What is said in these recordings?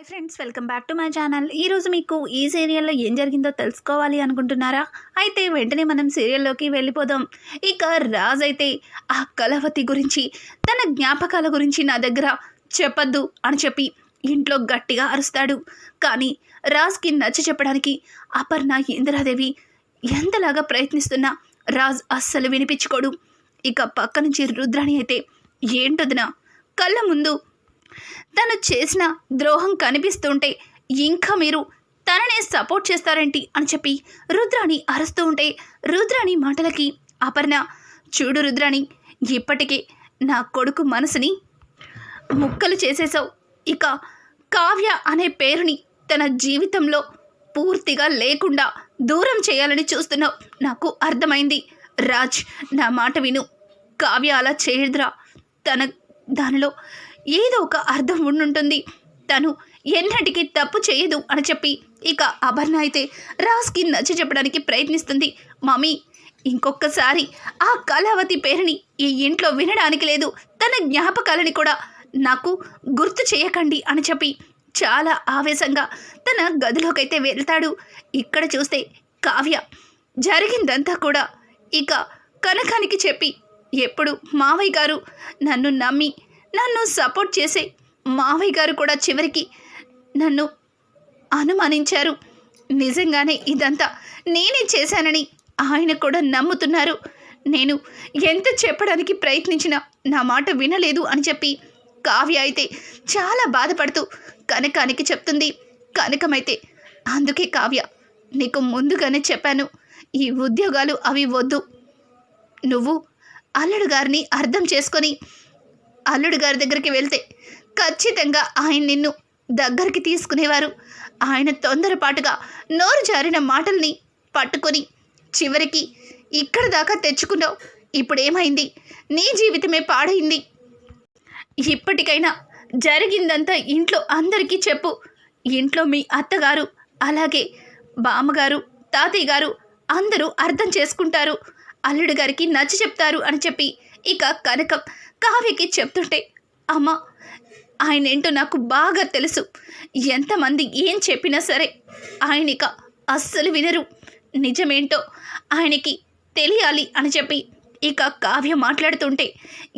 Hi friends welcome back to my channel. ఈరోజు మీకు ఈ సీరియల్లో ఏం జరిగిందో తెలుసుకోవాలి అనుకుంటున్నారా? అయితే వెంటనే మనం సీరియల్లోకి వెళ్ళిపోదాం. ఇక రాజ్ అయితే ఆ కలవతి గురించి తన జ్ఞాపకాల గురించి నా దగ్గర చెప్పద్దు అని చెప్పి ఇంట్లో గట్టిగా అరుస్తాడు. కానీ రాజ్కి నచ్చ చెప్పడానికి అపర్ణ ఇందిరాదేవి ఎంతలాగా ప్రయత్నిస్తున్నా రాజ్ అస్సలు వినిపించుకోడు. ఇక పక్క నుంచి రుద్రాణి అయితే ఏంటొదినా కళ్ళ ముందు తను చేసిన ద్రోహం కనిపిస్తుంటే ఇంకా మీరు తననే సపోర్ట్ చేస్తారేంటి అని చెప్పి రుద్రాణి అరుస్తూ ఉంటే రుద్రాణి మాటలకి అపర్ణ చూడు రుద్రాణి ఇప్పటికే నా కొడుకు మనసుని ముక్కలు చేసేసావు ఇక కావ్య అనే పేరుని తన జీవితంలో పూర్తిగా లేకుండా దూరం చేయాలని చూస్తున్నావు. నాకు అర్థమైంది. రాజ్ నా మాట విను. కావ్య అలా చేయదురా. తన దానిలో ఏదో ఒక అర్థం ఉండుంటుంది. తను ఎన్నటికీ తప్పు చేయదు అని చెప్పి ఇక అపర్ణ అయితే రాజ్కి నచ్చ చెప్పడానికి ప్రయత్నిస్తుంది. మమ్మీ ఇంకొకసారి ఆ కళావతి పేరుని ఈ ఇంట్లో వినడానికి లేదు. తన జ్ఞాపకాలని కూడా నాకు గుర్తు చేయకండి అని చెప్పి చాలా ఆవేశంగా తన గదిలోకైతే వెళ్తాడు. ఇక్కడ చూస్తే కావ్య జరిగిందంతా కూడా ఇక కనకానికి చెప్పి ఎప్పుడు మావయ్య గారు నన్ను నమ్మి నన్ను సపోర్ట్ చేసే మావయ్య గారు కూడా చివరికి నన్ను అనుమానించారు. నిజంగానే ఇదంతా నేనే చేశానని ఆయన కూడా నమ్ముతున్నారు. నేను ఎంత చెప్పడానికి ప్రయత్నించినా నా మాట వినలేదు అని చెప్పి కావ్య అయితే చాలా బాధపడుతూ కనకానికి చెప్తుంది. కనకమైతే అందుకే కావ్య నీకు ముందుగానే చెప్పాను ఈ ఉద్యోగాలు అవి వద్దు. నువ్వు అల్లుడు గారిని అర్థం చేసుకొని అల్లుడు గారి దగ్గరికి వెళ్తే ఖచ్చితంగా ఆయన నిన్ను దగ్గరికి తీసుకునేవారు. ఆయన తొందరపాటుగా నోరు జారిన మాటల్ని పట్టుకొని చివరికి ఇక్కడ దాకా తెచ్చుకున్నావు. ఇప్పుడేమైంది? నీ జీవితమే పాడైంది. ఇప్పటికైనా జరిగిందంతా ఇంట్లో అందరికీ చెప్పు. ఇంట్లో మీ అత్తగారు అలాగే బామ్మగారు తాతయ్య గారు అందరూ అర్థం చేసుకుంటారు. అల్లుడు గారికి నచ్చ చెప్తారు అని చెప్పి ఇక కనకం కావ్యకి చెప్తుంటే అమ్మ ఆయన ఏంటో నాకు బాగా తెలుసు. ఎంతమంది ఏం చెప్పినా సరే ఆయన ఇక అస్సలు వినరు. నిజమేంటో ఆయనకి తెలియాలి అని చెప్పి ఇక కావ్య మాట్లాడుతుంటే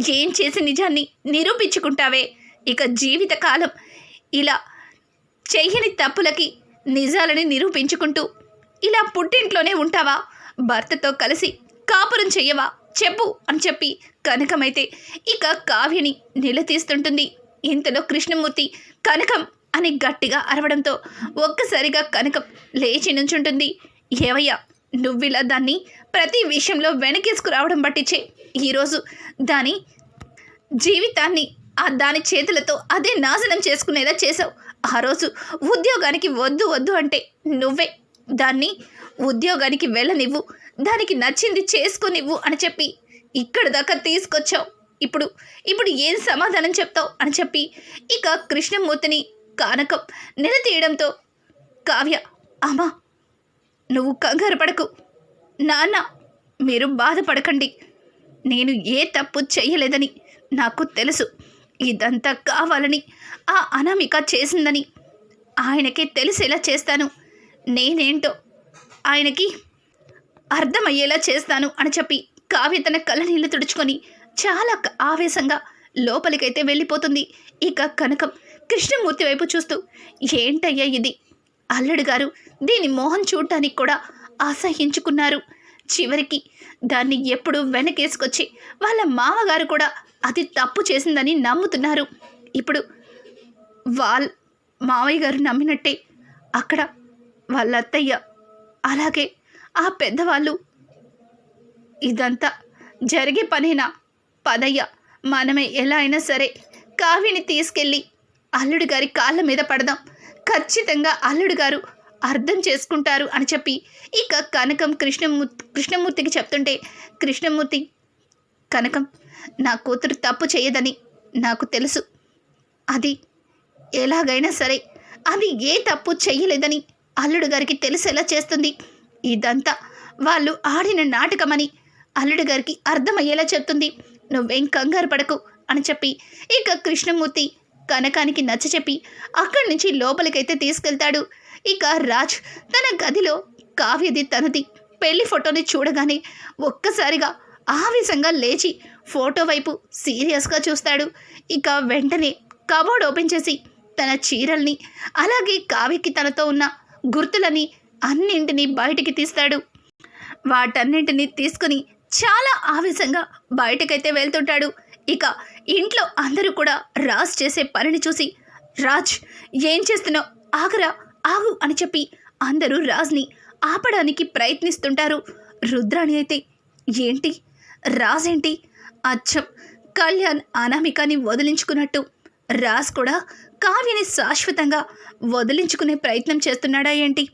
ఏం చేసి నిజాన్ని నిరూపించుకుంటావే? ఇక జీవితకాలం ఇలా చెయ్యని తప్పులకి నిజాలని నిరూపించుకుంటూ ఇలా పుట్టింట్లోనే ఉంటావా? భర్తతో కలిసి కాపురం చెయ్యవా? చెప్పు అని చెప్పి కనకమైతే ఇక కావ్యని నిలదీస్తుంటుంది. ఇంతలో కృష్ణమూర్తి కనకం అని గట్టిగా అరవడంతో ఒక్కసారిగా కనకం లేచి నుంచుంటుంది. ఏవయ్యా నువ్విలా దాన్ని ప్రతి విషయంలో వెనకేసుకురావడం పట్టించే ఈరోజు దాని జీవితాన్ని ఆ దాని చేతులతో అదే నాశనం చేసుకునేలా చేసావు ఆ రోజు ఉద్యోగానికి వద్దు వద్దు అంటే నువ్వే దాన్ని ఉద్యోగానికి వెళ్ళనివ్వు దానికి నచ్చింది చేసుకునివ్వు అని చెప్పి ఇక్కడ దాకా తీసుకొచ్చావు. ఇప్పుడు ఇప్పుడు ఏం సమాధానం చెప్తావు అని చెప్పి ఇక కృష్ణమూర్తిని కానకం నిలదీయడంతో కావ్య అమ్మా నువ్వు కంగారు పడకు. నాన్న మీరు బాధపడకండి. నేను ఏ తప్పు చేయలేదని నాకు తెలుసు. ఇదంతా కావాలని ఆ అనామిక చేసిందని. ఆయనకే తెలిసేలా చేస్తాను. నేనేంటో ఆయనకి అర్థమయ్యేలా చేస్తాను అని చెప్పి కావ్య తన కళ్ళ తుడుచుకొని చాలా ఆవేశంగా లోపలికైతే వెళ్ళిపోతుంది. ఇక కనకం కృష్ణమూర్తి వైపు చూస్తూ ఏంటయ్యా ఇది? అల్లుడు గారు దీని మోహన్ చూడటానికి కూడా అసహించుకున్నారు చివరికి దాన్ని ఎప్పుడు వెనకేసుకొచ్చి వాళ్ళ మామగారు కూడా అది తప్పు చేసిందని నమ్ముతున్నారు. ఇప్పుడు వాళ్ళ మావయ్య గారు నమ్మినట్టే అక్కడ వాళ్ళ అత్తయ్య అలాగే ఆ పెద్దవాళ్ళు. ఇదంతా జరిగే పనేనా? పదయ్య మనమే ఎలా అయినా సరే కావ్యని తీసుకెళ్ళి అల్లుడు గారి కాళ్ళ మీద పడదాం. ఖచ్చితంగా అల్లుడు గారు అర్థం చేసుకుంటారు అని చెప్పి ఇక కనకం కృష్ణమూర్తి కృష్ణమూర్తికి చెప్తుంటే కృష్ణమూర్తి కనకం నా కూతురు తప్పు చేయదని నాకు తెలుసు. అది ఎలాగైనా సరే అది ఏ తప్పు చేయలేదని అల్లుడు గారికి తెలిసేలా చేస్తుంది. ఇదంతా వాళ్ళు ఆడిన నాటకమని అల్లుడు గారికి అర్థమయ్యేలా చెప్తుంది. నువ్వేం కంగారు పడకు అని చెప్పి ఇక కృష్ణమూర్తి కనకానికి నచ్చ చెప్పి అక్కడి నుంచి లోపలికైతే తీసుకెళ్తాడు. ఇక రాజ్ తన గదిలో కావ్యది తనది పెళ్ళి ఫోటోని చూడగానే ఒక్కసారిగా ఆవేశంగా లేచి ఫోటో వైపు సీరియస్గా చూస్తాడు. ఇక వెంటనే కబోర్డ్ ఓపెన్ చేసి తన చీరల్ని అలాగే కావ్యకి తనతో ఉన్న గుర్తులని అన్నింటినీ బయటికి తీస్తాడు. వాటన్నింటినీ తీసుకుని చాలా ఆవేశంగా బయటకైతే వెళ్తుంటాడు. ఇక ఇంట్లో అందరూ కూడా రాజ్ చేసే పనిని చూసి రాజ్ ఏం చేస్తున్నావు? ఆగరా ఆగు అని చెప్పి అందరూ రాజ్ని ఆపడానికి ప్రయత్నిస్తుంటారు. రుద్రాణి అయితే ఏంటి? రాజ్ ఏంటి అచ్చం కళ్యాణ్ అనామికాని వదిలించుకున్నట్టు. రాజ్ కూడా కావ్యని శాశ్వతంగా వదిలించుకునే ప్రయత్నం చేస్తున్నాడా ఏంటి?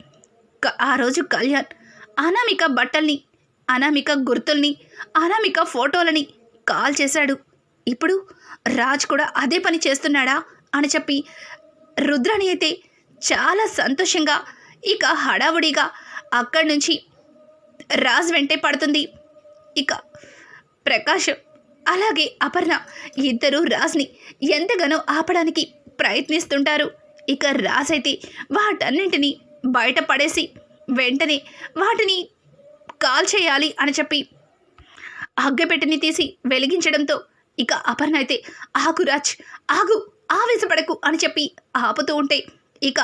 క- ఆ రోజు కళ్యాణ్ అనామిక బట్టల్ని అనామిక గుర్తుల్ని అనామిక ఫోటోలని కాల్ చేశాడు. ఇప్పుడు రాజ్ కూడా అదే పని చేస్తున్నాడా అని చెప్పి రుద్రాణి అయితే చాలా సంతోషంగా ఇక హడావుడిగా అక్కడి నుంచి రాజ్ వెంటే పడుతుంది. ఇక ప్రకాశం అలాగే అపర్ణ ఇద్దరు రాజ్ని ఎంతగానో ఆపడానికి ప్రయత్నిస్తుంటారు. ఇక రాసైతే వాటన్నింటినీ బయటపడేసి వెంటనే వాటిని కాల్ చేయాలి అని చెప్పి అగ్గపెట్టిని తీసి వెలిగించడంతో ఇక అపర్ణ అయితే ఆగు రాజ్ ఆగు ఆవేశపడకు అని చెప్పి ఆపుతూ ఉంటే ఇక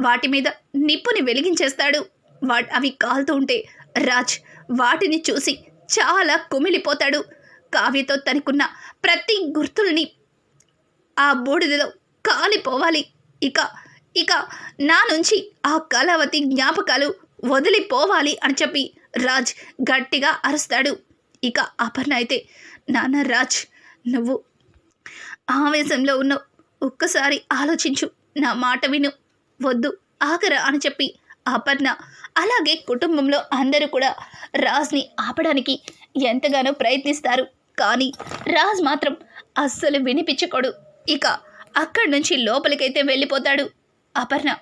వాటి మీద నిప్పుని వెలిగించేస్తాడు. వా అవి కాలుతూ ఉంటే రాజ్ వాటిని చూసి చాలా కుమిలిపోతాడు. కావ్యతో తనకున్న ప్రతి గుర్తుల్ని ఆ బూడిదలో కాలిపోవాలి. ఇక ఇక నా నుంచి ఆ కళావతి జ్ఞాపకాలు వదిలిపోవాలి అని చెప్పి రాజ్ గట్టిగా అరుస్తాడు. ఇక అపర్ణ అయితే నాన్న రాజ్ నువ్వు ఆవేశంలో ఉన్నావు. ఒక్కసారి ఆలోచించు. నా మాట విను. వద్దు ఆఖరా అని చెప్పి అపర్ణ అలాగే కుటుంబంలో అందరూ కూడా రాజ్ని ఆపడానికి ఎంతగానో ప్రయత్నిస్తారు. కానీ రాజ్ మాత్రం అస్సలు వినిపించకూడు. ఇక అక్కడి నుంచి లోపలికైతే వెళ్ళిపోతాడు. అపర్ణ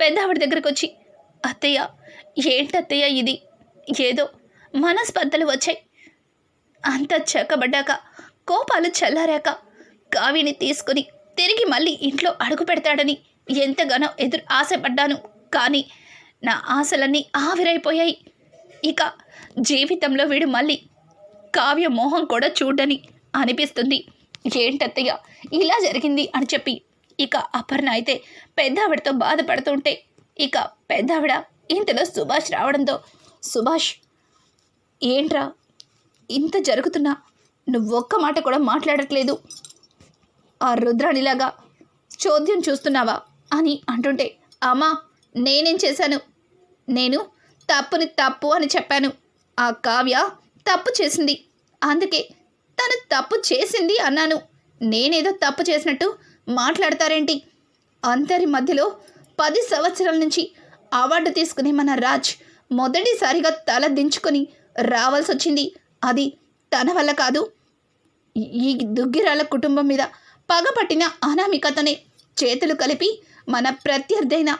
పెద్దావిడ దగ్గరకు వచ్చి అత్తయ్య ఏంటత్తయ్య ఇది? ఏదో మనస్పర్ధలు వచ్చాయి. అంత చెక్కబడ్డాక కోపాలు చల్లారాక కావిని తీసుకుని తిరిగి మళ్ళీ ఇంట్లో అడుగు పెడతాడని ఎంతగానో ఎదురు ఆశపడ్డాను. కానీ నా ఆశలన్నీ ఆవిరైపోయాయి. ఇక జీవితంలో వీడు మళ్ళీ కావ్య మోహం కూడా చూడని అనిపిస్తుంది. ఏంటత్తయ్య ఇలా జరిగింది అని చెప్పి ఇక అపర్ణ అయితే పెద్దావిడతో బాధపడుతుంటే ఇక పెద్దావిడ ఇంతలో సుభాష్ రావడంతో సుభాష్ ఏంట్రా? ఇంత జరుగుతున్నా నువ్వొక్క మాట కూడా మాట్లాడట్లేదు. ఆ రుద్రాణిలాగా చోద్యం చూస్తున్నావా? అని అంటుంటే అమ్మా నేనేం చేశాను? నేను తప్పుని తప్పు అని చెప్పాను. ఆ కావ్య తప్పు చేసింది. అందుకే తను తప్పు చేసింది అన్నాను. నేనేదో తప్పు చేసినట్టు మాట్లాడతారేంటి? అందరి మధ్యలో పది సంవత్సరాల నుంచి అవార్డు తీసుకునే మన రాజ్ మొదటిసారిగా తల దించుకొని రావాల్సి వచ్చింది అది తన వల్ల కాదు. ఈ- దుగ్గిరాల కుటుంబం మీద పగపట్టిన అనామికతనే చేతులు కలిపి మన ప్రత్యర్థైన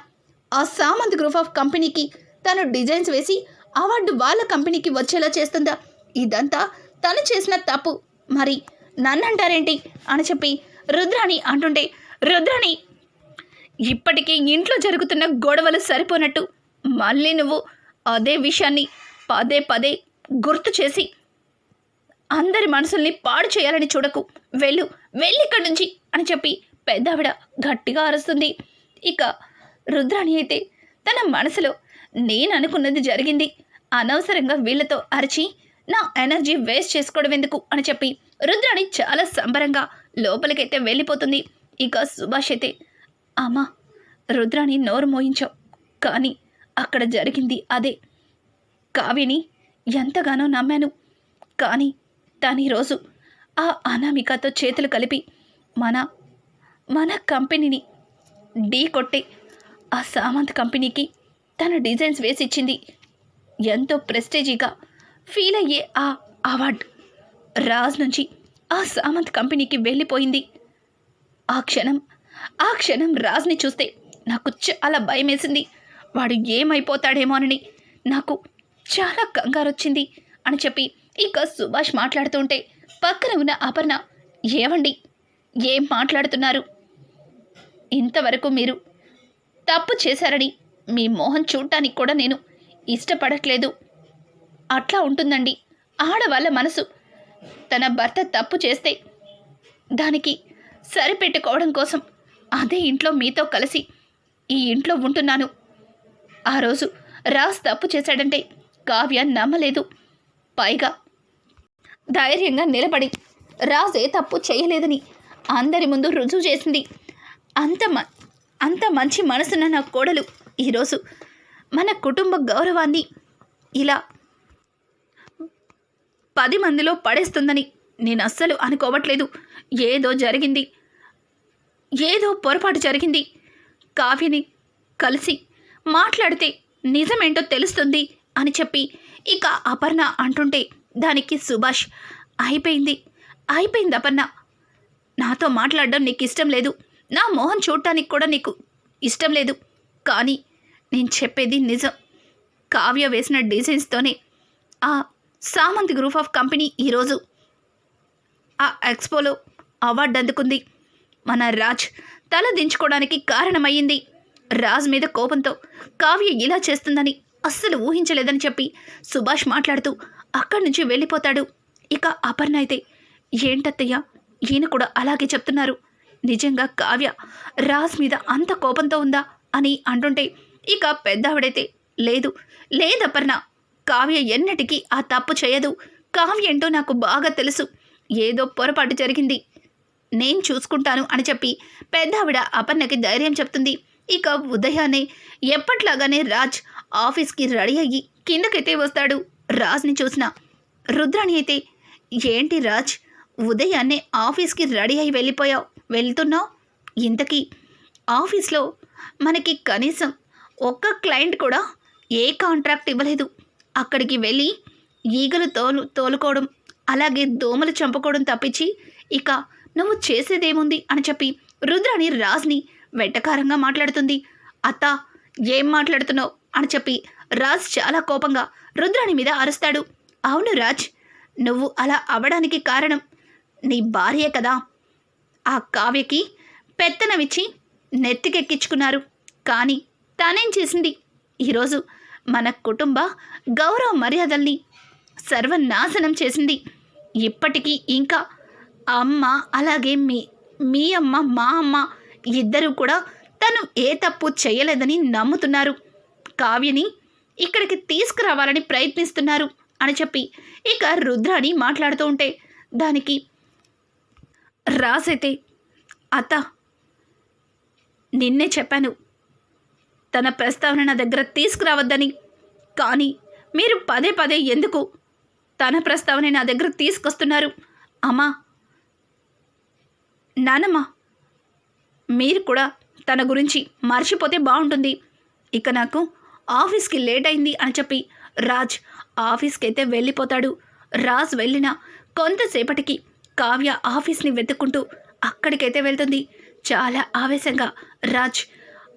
ఆ సామంత్ గ్రూప్ ఆఫ్ కంపెనీకి తను డిజైన్స్ వేసి అవార్డు వాళ్ళ కంపెనీకి వచ్చేలా చేస్తుందా? ఇదంతా తను చేసిన తప్పు. మరి నన్నంటారేంటి? అని చెప్పి రుద్రాణి అంటుంటే రుద్రాణి ఇప్పటికీ ఇంట్లో జరుగుతున్న గొడవలు సరిపోనట్టు మళ్ళీ నువ్వు అదే విషయాన్ని పదే పదే గుర్తు చేసి అందరి మనసుల్ని పాడు చేయాలని చూడకు. వెళ్ళు వెళ్ళి ఇక్కడి నుంచి అని చెప్పి పెద్దావిడ గట్టిగా అరుస్తుంది. ఇక రుద్రాణి అయితే తన మనసులో నేను అనుకున్నది జరిగింది. అనవసరంగా వీళ్ళతో అరిచి నా ఎనర్జీ వేస్ట్ చేసుకోవడం ఎందుకు అని చెప్పి రుద్రాణి చాలా సంబరంగా లోపలికైతే వెళ్ళిపోతుంది. ఇక సుభాష్ అయితే అమ్మా రుద్రాణి నోరు మోయించావు. కానీ అక్కడ జరిగింది అదే. కావ్యని ఎంతగానో నమ్మాను. కానీ తను ఈరోజు ఆ అనామికతో చేతులు కలిపి మన మన కంపెనీని ఢీ కొట్టి ఆ సామంత్ కంపెనీకి తన డిజైన్స్ వేసి ఇచ్చింది. ఎంతో ప్రెస్టేజీగా ఫీల్ అయ్యే ఆ అవార్డ్ రాజ్ నుంచి ఆ సామంత్ కంపెనీకి వెళ్ళిపోయింది. ఆ క్షణం ఆ క్షణం రాజ్ని చూస్తే నాకు చాలా భయం వేసింది వాడు ఏమైపోతాడేమోనని నాకు చాలా కంగారొచ్చింది అని చెప్పి ఇక సుభాష్ మాట్లాడుతుంటే పక్కన ఉన్న అపర్ణ ఏవండి? ఏం మాట్లాడుతున్నారు? ఇంతవరకు మీరు తప్పు చేశారని మీ మోహన్ చూడటానికి కూడా నేను ఇష్టపడట్లేదు. అట్లా ఉంటుందండి. ఆడవాళ్ళ మనసు. తన భర్త తప్పు చేస్తే దానికి సరిపెట్టుకోవడం కోసం అదే ఇంట్లో మీతో కలిసి ఈ ఇంట్లో ఉంటున్నాను. ఆ రోజు రాజ్ తప్పు చేశాడంటే కావ్య నమ్మలేదు. పైగా ధైర్యంగా నిలబడి రాజ్ ఏ తప్పు చేయలేదని అందరి ముందు రుజువు చేసింది. అంత మ అంత మంచి మనసున్న నా కోడలు ఈరోజు మన కుటుంబ గౌరవాన్ని ఇలా పది మందిలో పడేస్తుందని నేను అస్సలు అనుకోవట్లేదు. ఏదో జరిగింది. ఏదో పొరపాటు జరిగింది. కావ్యని కలిసి మాట్లాడితే నిజమేంటో తెలుస్తుంది అని చెప్పి ఇక అపర్ణ అంటుంటే దానికి సుభాష్ అయిపోయింది. అయిపోయింది అపర్ణ. నాతో మాట్లాడడం నీకు ఇష్టం లేదు. నా మొహం చూడటానికి కూడా నీకు ఇష్టం లేదు. కానీ నేను చెప్పేది నిజం. కావ్య వేసిన డిజైన్స్తోనే ఆ సామంత్ గ్రూప్ ఆఫ్ కంపెనీ ఈరోజు ఆ ఎక్స్పోలో అవార్డు అందుకుంది. మన రాజ్ తల దించుకోవడానికి కారణమయ్యింది. రాజ్ మీద కోపంతో కావ్య ఇలా చేస్తుందని అస్సలు ఊహించలేదని చెప్పి సుభాష్ మాట్లాడుతూ అక్కడి నుంచి వెళ్ళిపోతాడు. ఇక అపర్ణ అయితే ఏంటత్తయ్య ఈయన కూడా అలాగే చెప్తున్నారు. నిజంగా కావ్య రాజ్ మీద అంత కోపంతో ఉందా? అని అంటుంటే ఇక పెద్దావిడైతే లేదు లేదపర్ణ కావ్య ఎన్నటికీ ఆ తప్పు చేయదు. కావ్య ఏంటో నాకు బాగా తెలుసు. ఏదో పొరపాటు జరిగింది. నేను చూసుకుంటాను అని చెప్పి పెద్దావిడ అపర్ణకి ధైర్యం చెప్తుంది. ఇక ఉదయాన్నే ఎప్పట్లాగానే రాజ్ ఆఫీస్కి రెడీ అయ్యి కిందకైతే వస్తాడు. రాజ్ని చూసిన రుద్రాణి అయితే ఏంటి రాజ్ ఉదయాన్నే ఆఫీస్కి రెడీ అయి వెళ్ళిపోయావు? వెళ్తున్నావు? ఇంతకీ ఆఫీస్లో మనకి కనీసం ఒక్క క్లయింట్ కూడా ఏ కాంట్రాక్ట్ ఇవ్వలేదు. అక్కడికి వెళ్ళి ఈగలు తోలు తోలుకోవడం అలాగే దోమలు చంపుకోవడం తప్పించి ఇక నువ్వు చేసేదేముంది? అని చెప్పి రుద్రాణి రాజ్ని వెట్టకారంగా మాట్లాడుతుంది. అత్త ఏం మాట్లాడుతున్నావు? అని చెప్పి రాజ్ చాలా కోపంగా రుద్రాణి మీద అరుస్తాడు. అవును రాజ్ నువ్వు అలా అవడానికి కారణం నీ భార్యే కదా. ఆ కావ్యకి పెత్తనమిచ్చి నెత్తికెక్కించుకున్నారు. కానీ తానేం చేసింది? ఈరోజు మన కుటుంబ గౌరవ మర్యాదల్ని సర్వనాశనం చేసింది. ఇప్పటికీ ఇంకా అమ్మ అలాగే మీ మీ అమ్మ మా అమ్మ ఇద్దరూ కూడా తను ఏ తప్పు చేయలేదని నమ్ముతున్నారు. కావ్యని ఇక్కడికి తీసుకురావాలని ప్రయత్నిస్తున్నారు అని చెప్పి ఇక రుద్రాణి మాట్లాడుతూ ఉంటే దానికి రాసైతే అత్త నిన్నే చెప్పాను. తన ప్రస్తావన నా దగ్గర తీసుకురావద్దని. కానీ మీరు పదే పదే ఎందుకు తన ప్రస్తావన నా దగ్గర తీసుకొస్తున్నారు? అమ్మా! నానమ్మ! మీరు కూడా తన గురించి మర్చిపోతే బాగుంటుంది. ఇక నాకు ఆఫీస్కి లేట్ అయింది అని చెప్పి రాజ్ ఆఫీస్కి అయితే వెళ్ళిపోతాడు. రాజ్ వెళ్ళిన కొంతసేపటికి కావ్య ఆఫీస్ని వెతుక్కుంటూ అక్కడికైతే వెళ్తుంది. చాలా ఆవేశంగా రాజ్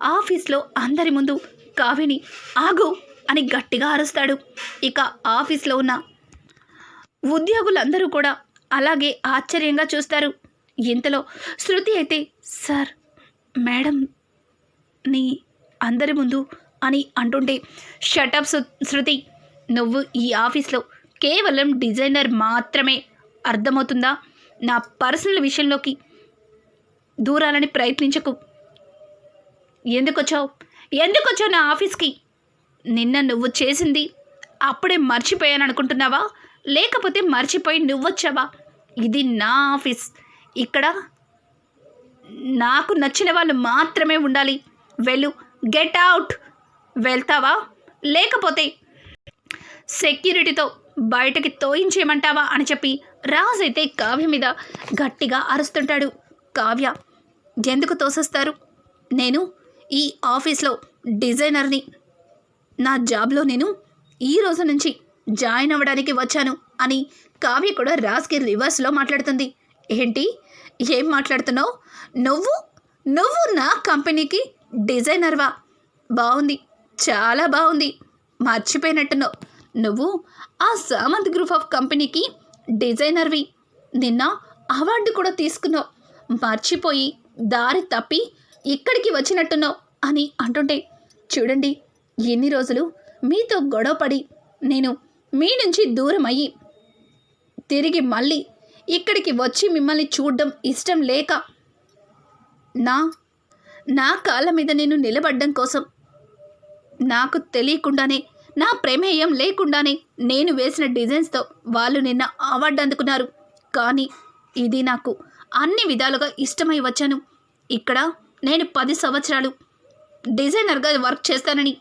ఆఫీస్లో అందరి ముందు కావ్యని ఆగు అని గట్టిగా అరుస్తాడు. ఇక ఆఫీస్లో ఉన్న ఉద్యోగులందరూ కూడా అలాగే ఆశ్చర్యంగా చూస్తారు. ఇంతలో శృతి అయితే సార్ మేడం నీ అందరి ముందు అని అంటుంటే షటప్ శృతి! నువ్వు ఈ ఆఫీస్లో కేవలం డిజైనర్ మాత్రమే అర్థమవుతుందా? నా పర్సనల్ విషయంలోకి దూరాలని ప్రయత్నించకు. ఎందుకు వచ్చావు ఎందుకు వచ్చావు నా ఆఫీస్కి? నిన్న నువ్వు చేసింది అప్పుడే మర్చిపోయాను అనుకుంటున్నావా? లేకపోతే మర్చిపోయి నువ్వొచ్చావా? ఇది నా ఆఫీస్. ఇక్కడ నాకు నచ్చిన వాళ్ళు మాత్రమే ఉండాలి. వెళ్ళు గెట్ అవుట్ వెళ్తావా? లేకపోతే సెక్యూరిటీతో బయటకి తోయించేయమంటావా అని చెప్పి రాజ్ అయితే కావ్య మీద గట్టిగా అరుస్తుంటాడు. కావ్య ఎందుకు తోసేస్తారు? నేను ఈ ఆఫీస్లో డిజైనర్ని. నా జాబ్లో నేను ఈ రోజు నుంచి జాయిన్ అవ్వడానికి వచ్చాను అని కావ్య కూడా రాజ్కి రివర్స్లో మాట్లాడుతుంది. ఏంటి? ఏం మాట్లాడుతున్నావు? నువ్వు? నువ్వు నా కంపెనీకి డిజైనర్వా? బాగుంది చాలా బాగుంది మర్చిపోయినట్టున్నావు. నువ్వు ఆ సామంత్ గ్రూప్ ఆఫ్ కంపెనీకి డిజైనర్వి. నిన్న అవార్డు కూడా తీసుకున్నావు. మర్చిపోయి దారి తప్పి ఇక్కడికి వచ్చినట్టున్నావు అని అంటుంటే చూడండి ఎన్ని రోజులు మీతో గొడవపడి నేను మీ నుంచి దూరం అయ్యి తిరిగి మళ్ళీ ఇక్కడికి వచ్చి మిమ్మల్ని చూడడం ఇష్టం లేక నా నా కాళ్ళ మీద నేను నిలబడ్డం కోసం నాకు తెలియకుండానే నా ప్రమేయం లేకుండానే నేను వేసిన డిజైన్స్తో వాళ్ళు నిన్న అవార్డు అందుకున్నారు కానీ ఇది నాకు అన్ని విధాలుగా ఇష్టమై వచ్చాను. ఇక్కడ నేను పది సంవత్సరాలు డిజైనర్గా వర్క్ చేస్తానని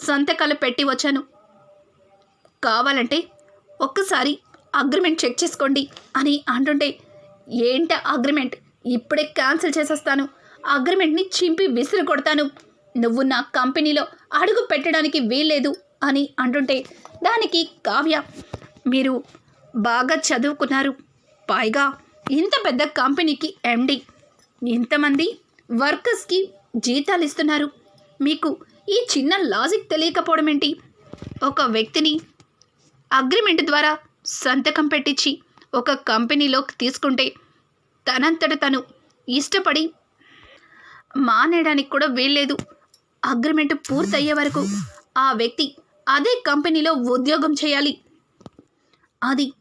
సంతకాలు పెట్టి వచ్చాను. కావాలంటే ఒక్కసారి అగ్రిమెంట్ చెక్ చేసుకోండి అని అంటుంటే ఏంట అగ్రిమెంట్? ఇప్పుడే క్యాన్సిల్ చేసేస్తాను. అగ్రిమెంట్ని చింపి విసిరు కొడతాను. నువ్వు నా కంపెనీలో అడుగు పెట్టడానికి వీల్లేదు అని అంటుంటే దానికి కావ్య మీరు బాగా చదువుకున్నారు. పైగా ఇంత పెద్ద కంపెనీకి ఎండి ఇంతమంది వర్కర్స్కి జీతాలు ఇస్తున్నారు మీకు ఈ చిన్న లాజిక్ తెలియకపోవడం ఏంటి? ఒక వ్యక్తిని అగ్రిమెంట్ ద్వారా సంతకం పెట్టించి ఒక కంపెనీలోకి తీసుకుంటే తనంతట తను ఇష్టపడి మానేయడానికి కూడా వీల్లేదు. అగ్రిమెంట్ పూర్తయ్యే వరకు ఆ వ్యక్తి అదే కంపెనీలో ఉద్యోగం చేయాలి. అది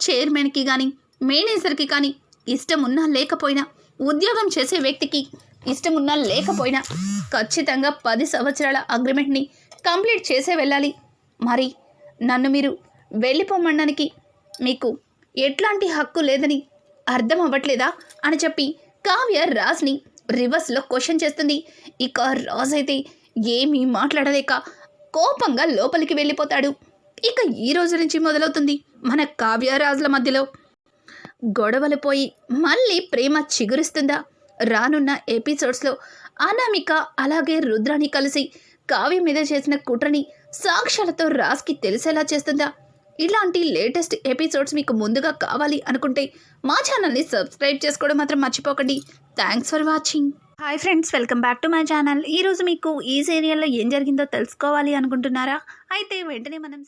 చైర్మన్కి కానీ మేనేజర్కి కానీ ఇష్టం ఉన్నా లేకపోయినా ఉద్యోగం చేసే వ్యక్తికి ఇష్టం ఉన్నా లేకపోయినా ఖచ్చితంగా పది సంవత్సరాల అగ్రిమెంట్ని కంప్లీట్ చేసే వెళ్ళాలి. మరి నన్ను మీరు వెళ్ళిపోమనడానికి మీకు ఎట్లాంటి హక్కు లేదని అర్థం అవ్వట్లేదా? అని చెప్పి కావ్య రాజ్ని రివర్స్లో క్వశ్చన్ చేస్తుంది. ఇక రాజ్ అయితే ఏమీ మాట్లాడలేక కోపంగా లోపలికి వెళ్ళిపోతాడు. ఇక ఈ రోజు నుంచి మొదలవుతుంది మన కావ్యరాజుల మధ్యలో. గొడవలు పోయి మళ్ళీ ప్రేమ చిగురిస్తుందా? రానున్న ఎపిసోడ్స్లో అనామిక అలాగే రుద్రాని కలిసి కావ్య మీద చేసిన కుట్రని సాక్ష్యాలతో రాజ్కి తెలిసేలా చేస్తుందా? ఇలాంటి లేటెస్ట్ ఎపిసోడ్స్ మీకు ముందుగా కావాలి అనుకుంటే మా ఛానల్ని సబ్స్క్రైబ్ చేసుకోవడం మాత్రం మర్చిపోకండి. Thanks for watching. Hi friends welcome back to my channel. ఈరోజు మీకు ఈ సీరియల్లో ఏం జరిగిందో తెలుసుకోవాలి అనుకుంటున్నారా? అయితే వెంటనే మనం